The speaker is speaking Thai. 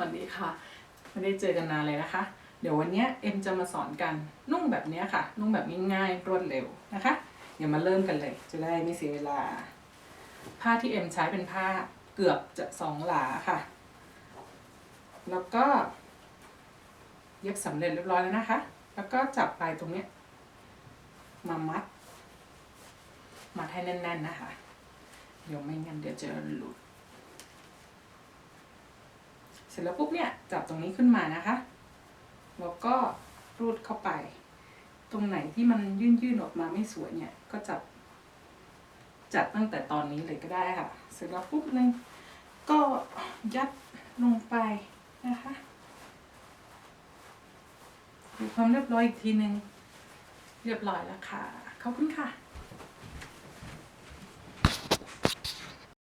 วัสดีค่ะไม่ได้เจอกันนานเลยนะคะ เดี๋ยววันนี้เอ็มจะมาสอนกันนุ่งแบบนี้ค่ะ นุ่งแบบง่ายๆรวดเร็วนะคะเดี๋ยวมาเริ่มกันเลย จะได้ไม่เสียเวลา ผ้าที่เอ็มใช้เป็นผ้าเกือบจะสองหลาค่ะ แล้วก็ เย็บสำเร็จเรียบร้อยแล้วนะคะ แล้วก็จับปลายตรงนี้มามัด มัดให้แน่นๆนะคะ เดี๋ยวไม่งั้นเดี๋ยวจะหลุด เสร็จแล้วปุ๊บเนี่ยจับตรงนี้ขึ้นมานะคะ แล้วก็รูดเข้าไป ตรงไหนที่มันยื่นยื่นๆออกมาไม่สวยเนี่ย ก็จับ จัดตั้งแต่ตอนนี้เลยก็ได้ค่ะ เสร็จแล้วปุ๊บนึงก็ยัดลงไปนะคะดูความเรียบร้อยอีกทีนึง เรียบร้อยแล้วค่ะ ขอบคุณค่ะ